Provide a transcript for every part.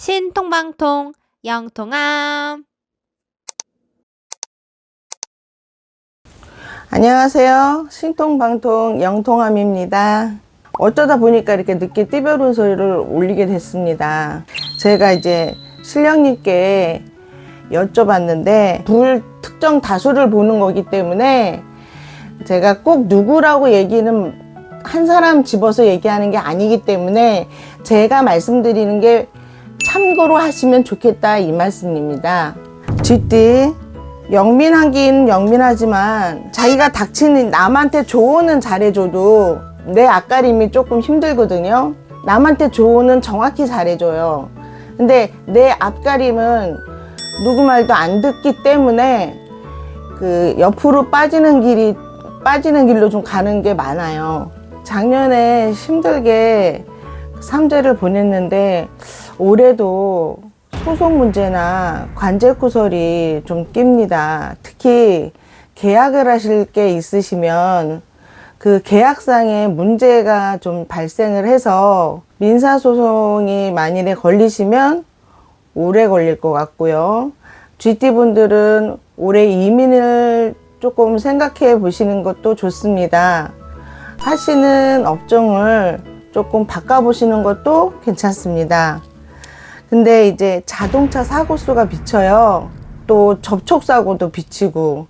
신통방통 영통함 안녕하세요. 신통방통 영통함입니다. 어쩌다 보니까 이렇게 늦게 띠별운 소리를 올리게 됐습니다. 제가 이제 신령님께 여쭤봤는데 불특정 다수를 보는 거기 때문에 제가 꼭 누구라고 얘기는 한 사람 집어서 얘기하는 게 아니기 때문에 제가 말씀드리는 게 참고로 하시면 좋겠다 이 말씀입니다. 쥐띠 영민하긴 영민하지만 자기가 닥치는 남한테 조언은 잘해줘도 내 앞가림이 조금 힘들거든요. 남한테 조언은 정확히 잘해줘요. 근데 내 앞가림은 누구 말도 안 듣기 때문에 그 옆으로 빠지는 길이 빠지는 길로 좀 가는 게 많아요. 작년에 힘들게 삼재를 보냈는데 올해도 소송 문제나 관제 구설이 좀 낍니다. 특히 계약을 하실 게 있으시면 그 계약상에 문제가 좀 발생을 해서 민사소송이 만일에 걸리시면 오래 걸릴 것 같고요. GT 분들은 올해 이민을 조금 생각해 보시는 것도 좋습니다. 하시는 업종을 조금 바꿔보시는 것도 괜찮습니다. 근데 이제 자동차 사고 수가 비쳐요. 또 접촉 사고도 비치고.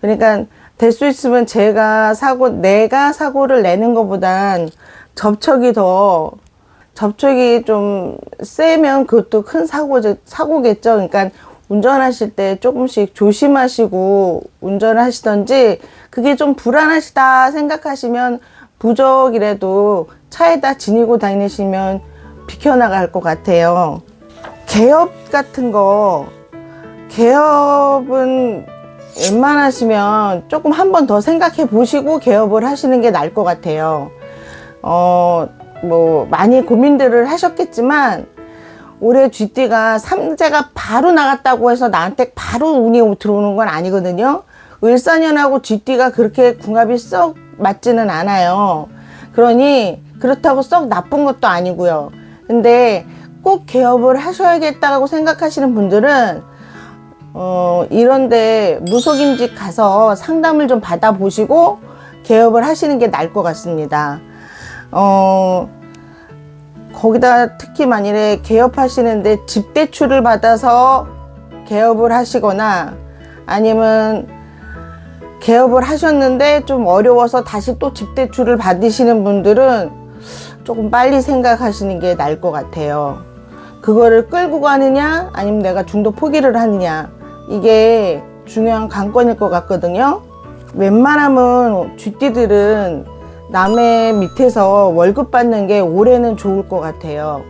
그러니까 될 수 있으면 제가 사고 내가 사고를 내는 것보단 접촉이 더 접촉이 좀 세면 그것도 큰 사고 사고겠죠. 그러니까 운전하실 때 조금씩 조심하시고 운전을 하시던지 그게 좀 불안하시다 생각하시면 부적이라도 차에다 지니고 다니시면 비켜나갈 것 같아요. 개업 같은 거, 개업은 웬만하시면 조금 한 번 더 생각해 보시고 개업을 하시는 게 나을 것 같아요. 어, 뭐, 많이 고민들을 하셨겠지만, 올해 쥐띠가 삼재가 바로 나갔다고 해서 나한테 바로 운이 들어오는 건 아니거든요. 을사년하고 쥐띠가 그렇게 궁합이 썩 맞지는 않아요. 그러니 그렇다고 썩 나쁜 것도 아니고요. 근데 꼭 개업을 하셔야겠다고 생각하시는 분들은 어, 이런데 무속임직 가서 상담을 좀 받아보시고 개업을 하시는 게 나을 것 같습니다. 어, 거기다 특히 만일에 개업하시는데 집대출을 받아서 개업을 하시거나 아니면 개업을 하셨는데 좀 어려워서 다시 또 집대출을 받으시는 분들은 조금 빨리 생각하시는 게 나을 것 같아요. 그거를 끌고 가느냐 아니면 내가 중도 포기를 하느냐 이게 중요한 관건일 것 같거든요. 웬만하면 쥐띠들은 남의 밑에서 월급 받는 게 올해는 좋을 것 같아요.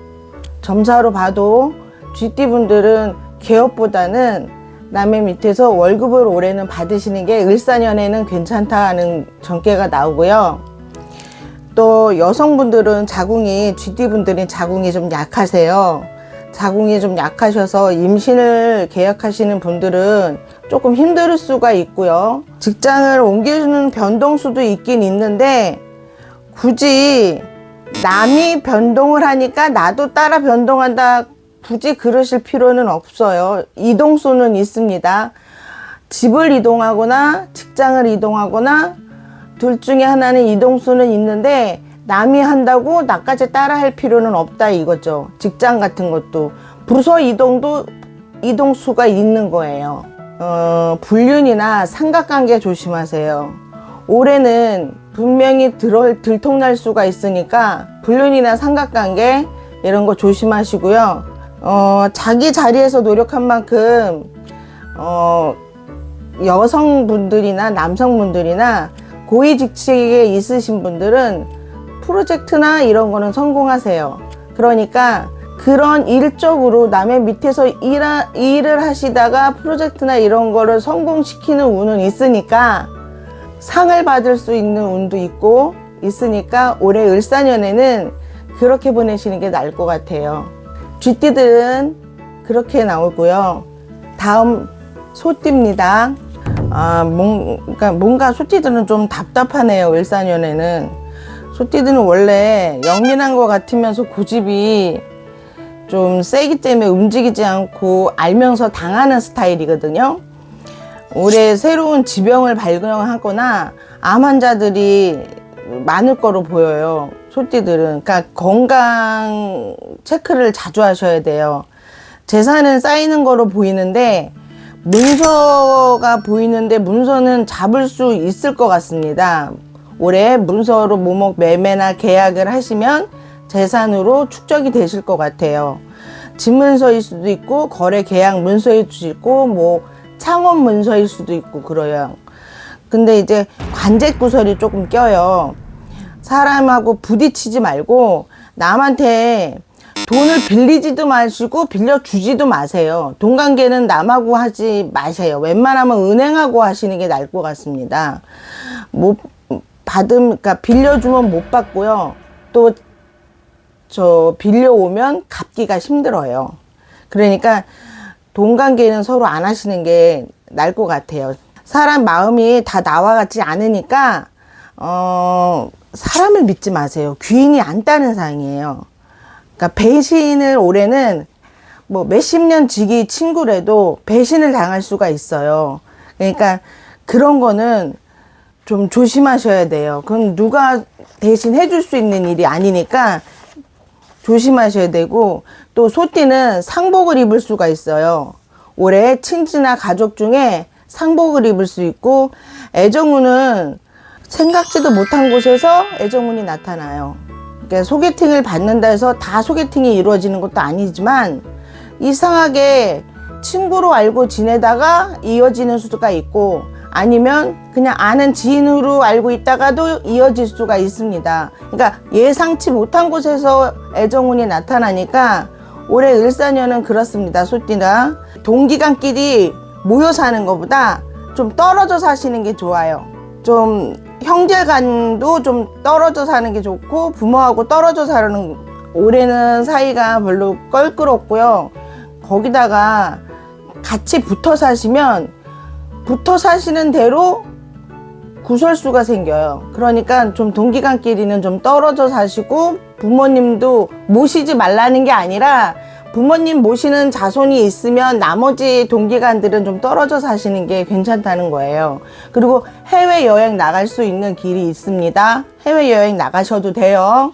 점사로 봐도 쥐띠 분들은 개업보다는 남의 밑에서 월급을 올해는 받으시는 게 을사년에는 괜찮다는 전개가 나오고요. 또 여성분들은 자궁이 분들이 자궁이 좀 약하세요. 자궁이 좀 약하셔서 임신을 계약하시는 분들은 조금 힘들 수가 있고요. 직장을 옮기는 변동수도 있긴 있는데 굳이 남이 변동을 하니까 나도 따라 변동한다. 굳이 그러실 필요는 없어요. 이동수는 있습니다. 집을 이동하거나 직장을 이동하거나 둘 중에 하나는 이동수는 있는데 남이 한다고 나까지 따라 할 필요는 없다 이거죠. 직장 같은 것도 부서 이동도 이동수가 있는 거예요. 어, 불륜이나 삼각관계 조심하세요. 올해는 분명히 들, 들통날 수가 있으니까 불륜이나 삼각관계 이런 거 조심하시고요. 어, 자기 자리에서 노력한 만큼 어, 여성분들이나 남성분들이나 고위 직책에 있으신 분들은 프로젝트나 이런 거는 성공하세요. 그러니까 그런 일적으로 남의 밑에서 일하, 일을 하시다가 프로젝트나 이런 거를 성공시키는 운은 있으니까 상을 받을 수 있는 운도 있고 있으니까 올해 을사년에는 그렇게 보내시는 게 나을 것 같아요. 쥐띠들은 그렇게 나오고요. 다음 소띠입니다. 아, 뭔가, 뭔가 소띠들은 좀 답답하네요. 을사년에는. 소띠들은 원래 영민한 것 같으면서 고집이 좀 세기 때문에 움직이지 않고 알면서 당하는 스타일이거든요. 올해 새로운 지병을 발견하거나 암 환자들이 많을 거로 보여요. 소띠들은. 그러니까 건강 체크를 자주 하셔야 돼요. 재산은 쌓이는 거로 보이는데 문서가 보이는데 문서는 잡을 수 있을 것 같습니다. 올해 문서로 뭐뭐 매매나 계약을 하시면 재산으로 축적이 되실 것 같아요. 집문서일 수도 있고 거래 계약 문서일 수도 있고 뭐 창업 문서일 수도 있고 그래요. 근데 이제 관제 구설이 조금 껴요. 사람하고 부딪히지 말고 남한테 돈을 빌리지도 마시고 빌려주지도 마세요. 돈 관계는 남하고 하지 마세요. 웬만하면 은행하고 하시는 게 나을 것 같습니다. 못 받음, 그러니까 빌려주면 못 받고요. 또 저 빌려오면 갚기가 힘들어요. 그러니까 돈 관계는 서로 안 하시는 게 나을 것 같아요. 사람 마음이 다 나와 같지 않으니까 어 사람을 믿지 마세요. 귀인이 안 따는 상이에요. 그러니까 배신을 올해는 뭐 몇십 년 지기 친구라도 배신을 당할 수가 있어요. 그러니까 그런 거는 좀 조심하셔야 돼요. 그건 누가 대신 해줄 수 있는 일이 아니니까 조심하셔야 되고 또 소띠는 상복을 입을 수가 있어요. 올해 친지나 가족 중에 상복을 입을 수 있고 애정운은 생각지도 못한 곳에서 애정운이 나타나요. 그러니까 소개팅을 받는다 해서 다 소개팅이 이루어지는 것도 아니지만 이상하게 친구로 알고 지내다가 이어지는 수가 있고 아니면 그냥 아는 지인으로 알고 있다가도 이어질 수가 있습니다. 그러니까 예상치 못한 곳에서 애정운이 나타나니까 올해 을사년은 그렇습니다. 소띠나 동기간끼리 모여 사는 것보다 좀 떨어져 사시는 게 좋아요. 좀 형제간도 좀 떨어져 사는 게 좋고 부모하고 떨어져 사는 올해는 사이가 별로 껄끄럽고요. 거기다가 같이 붙어 사시면 붙어 사시는 대로 구설수가 생겨요. 그러니까 좀 동기간끼리는 좀 떨어져 사시고 부모님도 모시지 말라는 게 아니라 부모님 모시는 자손이 있으면 나머지 동기간들은 좀 떨어져 사시는 게 괜찮다는 거예요. 그리고 해외여행 나갈 수 있는 길이 있습니다. 해외여행 나가셔도 돼요.